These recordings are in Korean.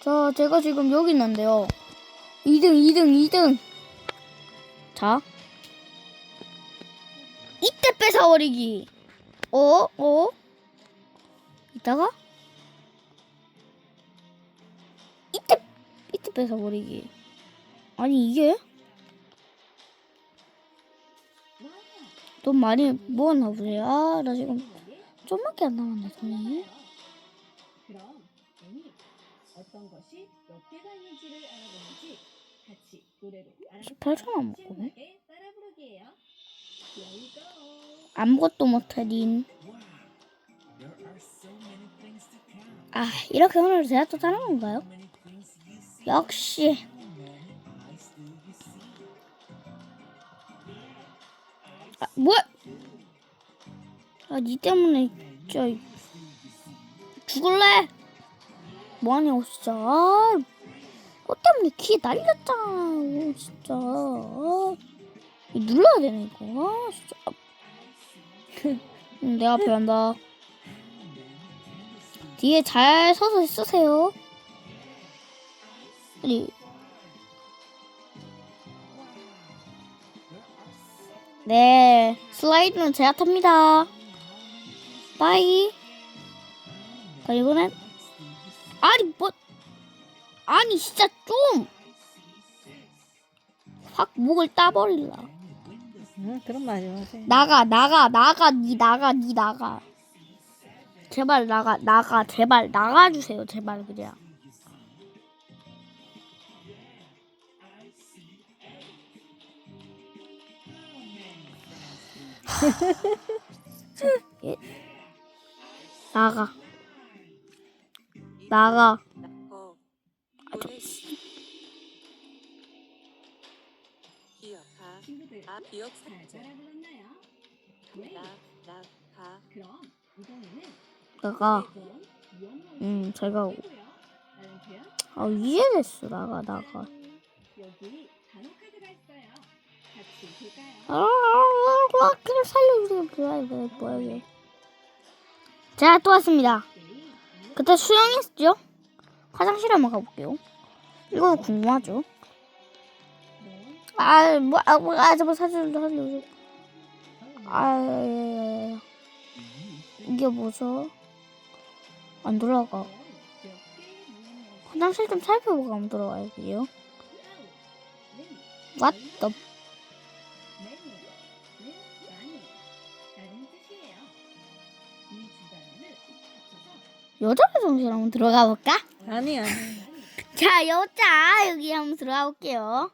자, 제가 지금 여기 있는데요. 2등, 2등, 2등. 자. 이때 뺏어버리기. 어? 어? 이따가? 이때, 이때 뺏어버리기. 아니, 이게? 돈 많이 모았나 보세요. 아, 나 지금 좀밖에 안 남았네, 돈이. 어떤 것이 몇 개가 있는지를 알아보는지 같이 노래로 18초 남았거든. 신나게 따라 부르기예요. 아무것도 못하린. 아, 이렇게 오늘 제가 또 다른 건가요? 역시. 아, 뭐야? 아, 니 때문에 진짜 죽을래? 뭐하냐고 진짜. 아, 너 때문에 귀 날렸잖아. 진짜. 아, 눌러야 되네 이거. 아, 진짜. 음, 내가 배운다. 뒤에 잘 서서 쓰세요. 빨리. 네, 슬라이드는 제가 탑니다. 빠이. 자, 이번엔. 아니, 뭐. 아니, 진짜 좀. 확 목을 따버릴라. 응, 그런 말 하지 마세요. 나가 나가 나가 니 나가 니 나가 제발 나가 나가 제발 나가주세요 제발 그냥 예. 나가 나가. 아, 저. 나가. 음, 잘 가고. 아, 이해됐어. 나가, 나가. 아, 그냥 살려주세요. 뭐야, 뭐야, 뭐야. 제가 또 왔습니다. 그때 수영했죠? 화장실 한번 가볼게요. 이거 궁금하죠? 아, 뭐, 아, 뭐, 아, 저거 사줄, 살려줘. 아, 예, 예, 예. 이게 뭐죠? 안 돌아가. 화장실 좀 살펴보고 한번 들어가야겠요. What the 여자 화장실 한번 들어가 볼까? 아니야. 자, 여자 여기 한번 들어가 볼게요.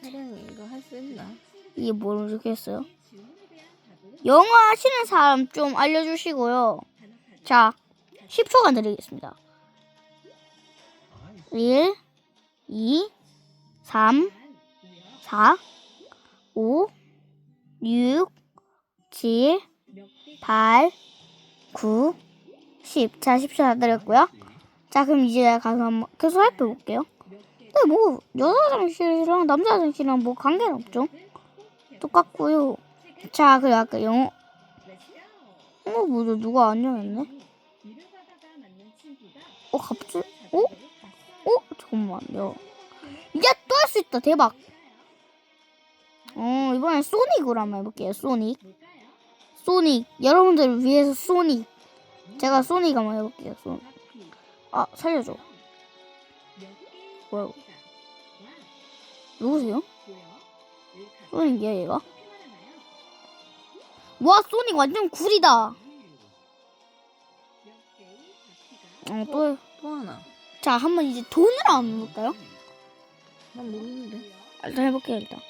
촬영 이거 할 수 있나? 이게 모르겠어요. 영어 하시는 사람 좀 알려주시고요. 자, 10초간 드리겠습니다. 1, 2, 3, 4, 5, 6, 7, 8, 9, 10. 자, 10초 다 드렸고요. 자, 그럼 이제 가서 한번 계속 살펴볼게요. 근데 뭐, 여자 화장실이랑 남자 화장실이랑 뭐 관계는 없죠. 똑같고요. 자, 그리고 아까 영어. 어, 뭐죠? 누가 안녕했네? 어, 갑자기? 어? 어? 잠깐만요. 이제 또 할 수 있다. 대박. 어, 이번엔 소닉으로 한번 해볼게요. 소닉. 소닉. 여러분들을 위해서 소닉. 제가 소닉 한번 해볼게요. 소닉. 아, 살려줘. 뭐야? 누구세요? 소닉이야, 얘가? 와, 소닉 완전 굴이다. 어, 또, 또 하나. 자, 한번 이제 돈으로 한번 해볼까요? 난 모르는데. 일단 해볼게요, 일단.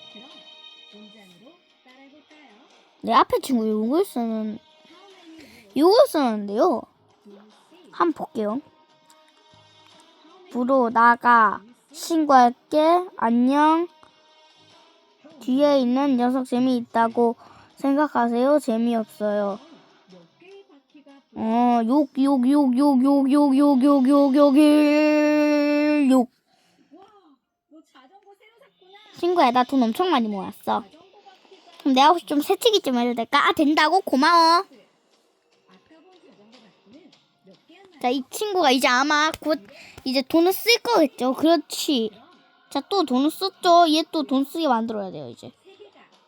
내 앞에 친구 요걸 쓰는, 요걸 쓰는데요. 한번 볼게요. 부로 나가, 신고할게, 안녕. 뒤에 있는 녀석 재미있다고 생각하세요? 재미없어요. 어, 욕, 욕, 욕, 욕, 욕, 욕, 욕, 욕, 욕, 욕, 욕, 욕. 친구야, 나 돈 엄청 많이 모았어. 그럼 내가 혹시 좀 새치기 좀 해도 될까? 아, 된다고? 고마워. 자, 이 친구가 이제 아마 곧 이제 돈을 쓸 거겠죠. 그렇지. 자, 또 돈을 썼죠. 얘 또 돈 쓰게 만들어야 돼요, 이제.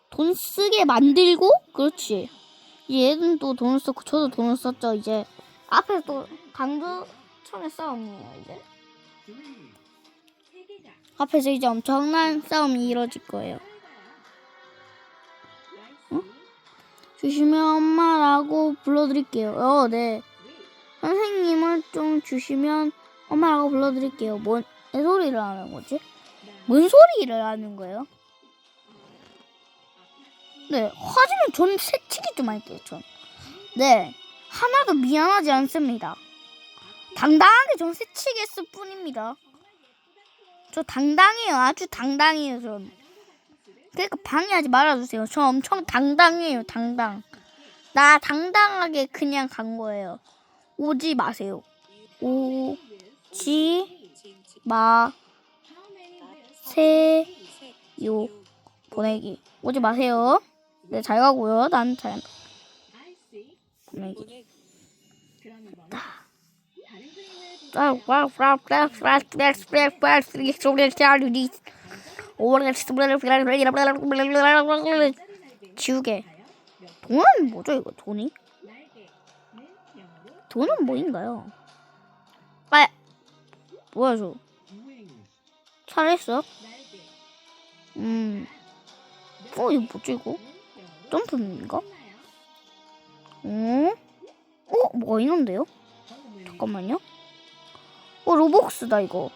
돈 쓰게 만들고, 그렇지. 얘는 또 돈을 썼고, 저도 돈을 썼죠, 이제. 앞에서 또 강조청의 싸움이에요, 이제. 앞에서 이제 엄청난 싸움이 이루어질 거예요. 어? 주시면 엄마라고 불러드릴게요. 어, 네. 선생님을 좀 주시면 엄마라고 불러드릴게요. 뭔 소리를 하는 거지? 뭔 소리를 하는 거예요? 네, 하지만 전 새치기 좀 할게요, 전. 네, 하나도 미안하지 않습니다. 당당하게 전 새치기 했을 뿐입니다. 저 당당해요, 아주 당당해요, 전. 그러니까 방해하지 말아주세요. 저 엄청 당당해요, 당당. 나 당당하게 그냥 간 거예요. 오지 마세요. 오지 마세요. 셋 보내기. 오지 마세요. 네, 잘 가고요. 난 잘. 보내기. 지우개. 돈은 뭐죠 이거 돈이? 돈은 뭐인가요? 아, 뭐야 저? 잘했어? 음, 어 이거 뭐지 이거? 점프인가? 어? 어? 뭐가 있는데요? 잠깐만요. 어 로복스다 이거.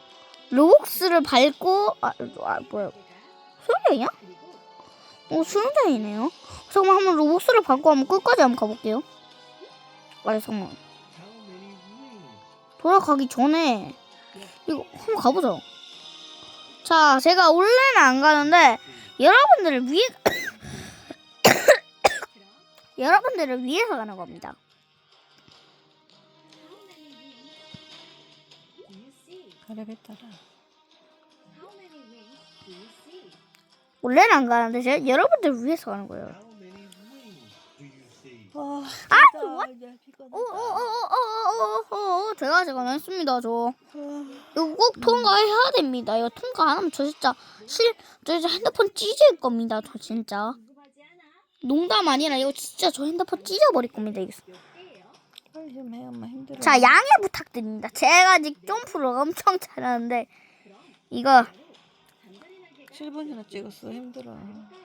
로복스를 밟고 아, 아 뭐야? 수영장이야? 어 수영장이네요. 잠깐만 한번 로복스를 밟고 한번 끝까지 한번 가볼게요. 아 잠깐만. 돌아가기 전에 이거 한번 가보자. 자, 제가 원래는 안 가는데 여러분들을 위해 여러분들을 위해서 가는 겁니다. 원래는 안 가는데 제가 여러분들을 위해서 가는 거예요. 제가 제가 했습니다 저. 아, 이거 꼭 통과해야 됩니다. 이거 통과 안 하면 저 진짜 실, 저 진짜 핸드폰 찢을 겁니다. 저 진짜. 농담 아니라 이거 진짜 저 핸드폰 찢어버릴 겁니다. 이거. 빨리 좀 해, 엄마 힘들어. 자, 양해 부탁드립니다. 제가 아직 점프를 엄청 잘하는데 이거 7분이나 찍었어, 힘들어.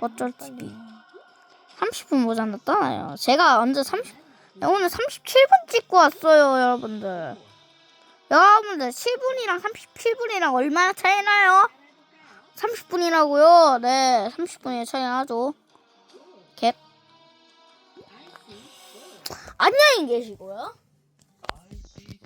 어쩔 빨리. TV. 30분 모자랐잖아요. 제가 언제 30 오늘 37분 찍고 왔어요, 여러분들. 여러분들 7분이랑 37분이랑 얼마나 차이 나요? 30분이라고요. 네, 30분이 차이 나죠. 갭. 안녕히 계시고요.